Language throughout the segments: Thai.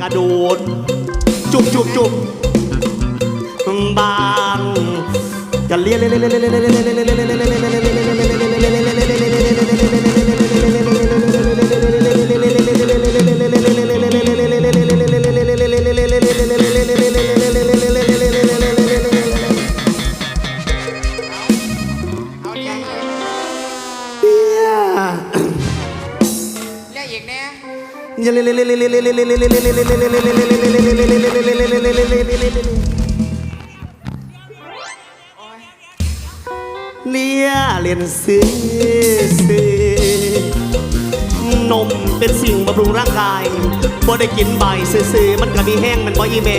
กระโดดจุบจุบจุบบางกันเลียนเรียกอีกแน่เลียเรีย เนซื้อซื้อนมเป็นสิ่งบำรุงร่างกายบ่ได้กินใบซื้อมันก็มีแห้งมันบ่อีแม่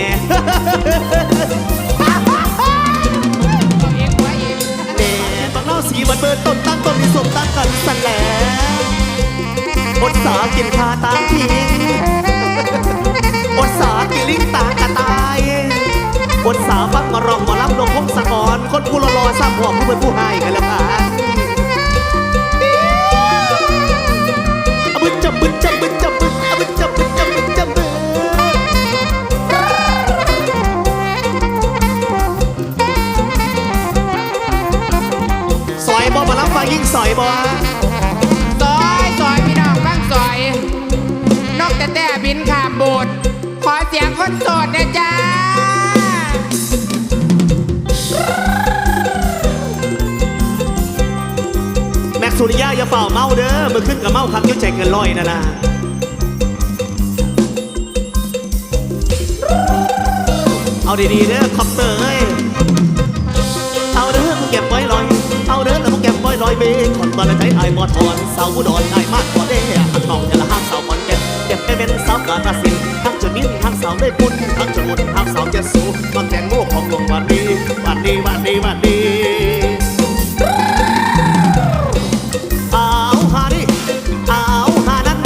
แม่บังเล่าสีวันเบิดต้นตั้งต้นมีสมตั้งกันสั่นแหล้ว อดสากินคาตาทิ้งอดสากินลิ้นตากระตายอดสาฟังมารองมารับลงพงสะกอนคนผู้รอรอสร้างหัวผู้เป็นผู้ให้กันแล้วค่ะบึดจับบึดจับบึดจับบึดอะบึดจับบึดจับบึดจับบึดซอยบ่มารับฟังยิ่งซอยบ่ซ คนโสดนะจ๊ะแม็กซ์สุริยาอย่าเป่าเมาเด้อมือขึ้นกับเมาคักอยุ่ใจเกินร้อยนะนะเอาดีๆเด้อคอปเตอร์เอ้ยเอาเด้อมึงเก็บไว้ลอย เอาเด้อแล้วมึงเก็บไว้ลอยเบขอนตอนละใจไอ้บอดถอนสาวอุดรไอ้ายมากกว่าเด้อหักน้องย่าละ เก็บไปเป็นสาวกาตสินทั้งจนนิ้นทั้งสาวได้ปุ่นทั้งจนอุ่นทั้งสาวจ็ดสูบางแตงโมของหลวงวันดีวันดีวันดีวันดีเอาหานี่เอาหานั้น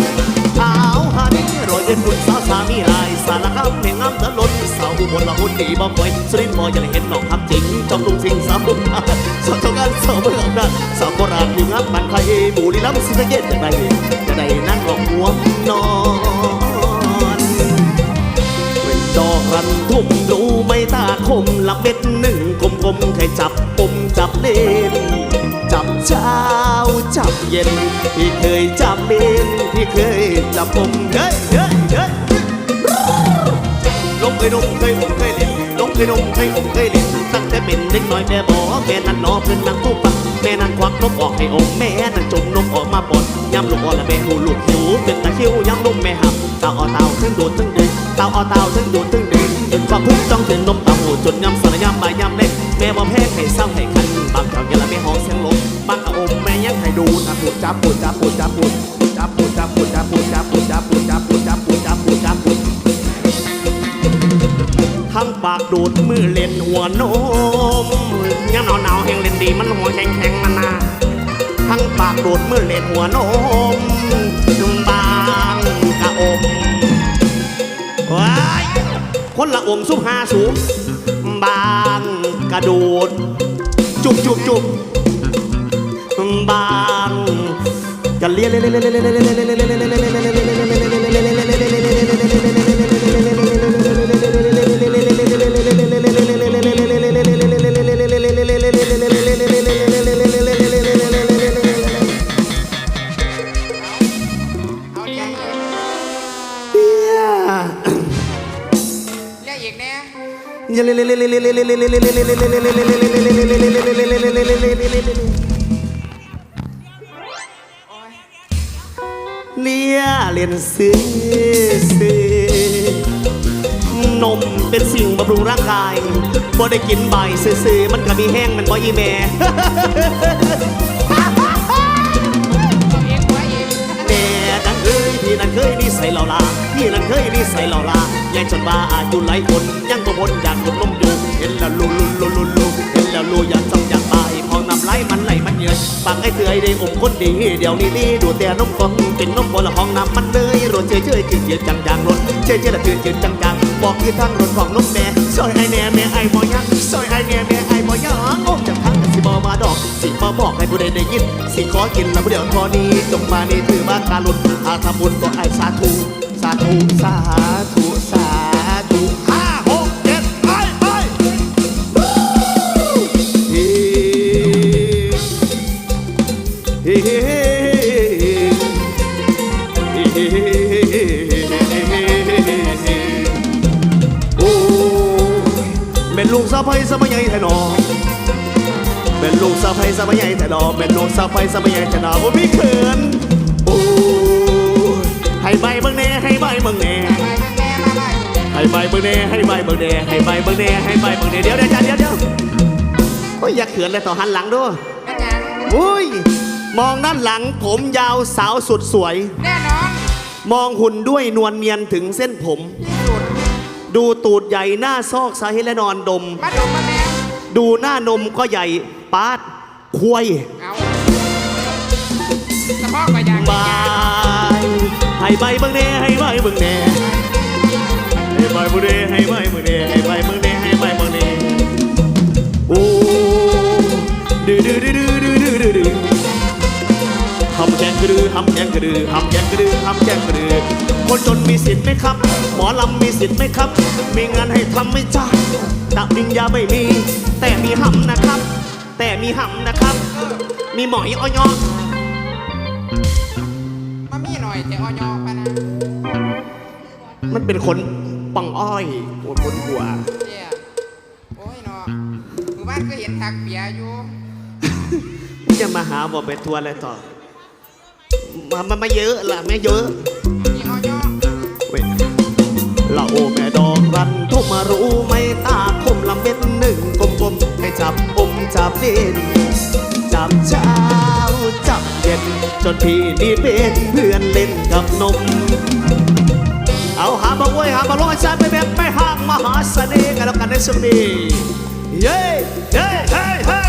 เอาหานี่รอยเป็นบุญสาวสามีลายสารคำแห่งงามตะลนสาวอุบลละหุ่นดีบ่ป่วยสุรินทร์บ่อยากเห็นน้องคำจริงจอมลุงสิงสาวบุญสาวเจ้ากันสาวเมืองนั้สาวโบราณอยู่งามมันไทยบุรีรัมย์ศรีสะเกษจะได้จะได้นั่งหลอกหัว มดูไม่ตาคมหลับเม็ดหนึ่งกลมๆใครจับปมจับเล่น จับเช้าจับเย็น พี่เคยจับเล่นพี่เคยจับปมเฮ้ยเฮ้ยเฮ้ยลงเคยลงเคยลงเคยเล่น ลงเคยนมเคยอมเคยเล่นตั้งแต่เป็นเด็กน้อยแม่บอกแม่นั่นนอเพื่อนนั่งผู้ปังแม่นั่นควักนมออกให้อมแม่นั่นจมนมออกมาปนย้ำลูกอ่อนและแม่หูลูกหิวเป็นตะคริวย้ำนมแม่หับเต่าเอเต่าทั้งโดดทั้งเดินเต่าเอเต่าทั้งโดดทั้งเดินเห็นความพึ่งจ้องเห็นนมเต่าหูจนย้ำสารย้ำบายย้ำเล็กแม่บ่แพ้ให้เศร้าให้คันบางเจ้าอย่าละแม่หองเสียงลมบางกะอมแม่ยังให้ดูนะปูดจับปูดจับปูดจับปูดจับปูดจับปูด ดูดมือเล่นหัวนมยังหนาวหนาวแห้งเล่นดีมันหัวแข็งแข็งมันนาทั้งปากดูดมือเล่นหัวนมบางกะอมว้ายคนละอมสุภาสูงบางกระดูด จุบจุบจุบบางกันเลี้ยเอา เลียเรียนซื้อซื้อนมเป็นสิ่งบำรุงร่างกายบ่ได้กินใบซื้อมันก็มีแห้งมันบ่อีแม่แม่นั่นเคยพี่นั่นเคยนิสัยเหล่าลา พี่นั่นเคยนิสัยเหล่าลาใหญ่จนว่าอายุหลายคนยังบ่พ้นอยากหลุดนมอยู่เห็นแล้วลูลูลูลูลูเห็นแล้วลูอยากจ้องอยากตายพอน้ำไหลมันไหลมันเยอนบางไอ้เตือยได้อมคนดีเดี๋ยวนี้นี่ดูแต่นมฟองเป็นนมบนละห้องน้ำมันเลยรถเฉยเฉยๆจืดๆจังจังๆรถเฉยเฉยละจืดจืดจังจังๆบอกคือทางรถของนมแม่ซอยไอ้แน่แม่ไอ้บ่ยังซอยไอ้แน่แม่ไอ้บ่ยังโอ้จากทางสิบ่มาดอกสิมาบอกให้ผู้ใดได้ยินสิขอกินแล้วผู้เดียวพอนี้จงมานี่ถือว่าการหลุดอาทำบุญก็ไอ้สาธุ สาธุสาธุสาธุห้าหกเจ็ดไปไปเฮ้เฮ้เฮ้เฮ้โอ้เป็นลูกสะพ้ยสะพ้ยใหญ่แท้หนอเป็นลูกสะพ้ยสะพ้ยใหญ่แท้หนอเป็นลูกสะพ้ยสะพ้ยใหญ่แท้หนอโอ้พี่เขิน ให้ใบเบิ่งแน่ให้ใบเบิ่งแน่ไปแม่มาเลยให้ใบเบิ่งแน่ให้ใบเบิ่งแน่ให้ใบเบิ่งแน่ให้ใบเบิ่งแน่เดี๋ยวเดี๋ยวจ้ะเดี๋ยวเดี๋ยวโอ้ยอย่าเขินเลยต่อหันหลังด้วยเป็นหยังอุ้ยมองด้านหลังผมยาวสาวสุดสวย แน่นอน มองหุ่นด้วยนวลเนียนถึงเส้นผมที่สุดดูตูดใหญ่หน้าซอกสาเหตุและนอนดม มาดมมาแม่ดูหน้านมก็ใหญ่ปาดควายเอาสะโพกก็อยากบาย ให้ใบเบิ่งแน่ให้ใบเบิ่งแน่ให้ใบเบิ่งแน่ให้ใบเบิ่งแน่ให้ใบเบิ่งแน่ให้ใบเบิ่งแน่โอ้ดื้อดื้อดื้อดื้อดื้อดื้อดื้อหำแกงกระดือหำแกงกระดือหำแกงกระดือหำแกงกระดือคนจนมีสิทธิ์ไหมครับ หมอลำมีสิทธิ์ไหมครับ มีงานให้ทำไหม่จ้าดับดิงยาไม่มี แต่มีหำนะครับ แต่มีหำนะครับ มีหมอยอ้อย อมามีหน่อยแต่ออยอปะนะมันเป็นคนปังอ้อยปวดบนหัวเจ้ยโอ้ยเนาะหมู่บ้านก็เห็นทักเบียร์อยู่มึงจะมาหาบอกไปทัวร์อะไรต่อมามามาเยอะล่ะไม่เยอะมีออยอเว้ยละโอแม่ดอกรันทุกมารู้ไหม่ตาคมลำเม็ดหนึ่งกลมๆให้จับอมจับเล่นจับเช้าจับเย็นจนพี่นี่เป็นเพื่อนเล่น กับนม เอาหามาเว้ยหามาลอยใจไปแบบไปห้างมหาเสน่ห์กันแล้วกันในสมีเย้เย้เฮ้เฮ้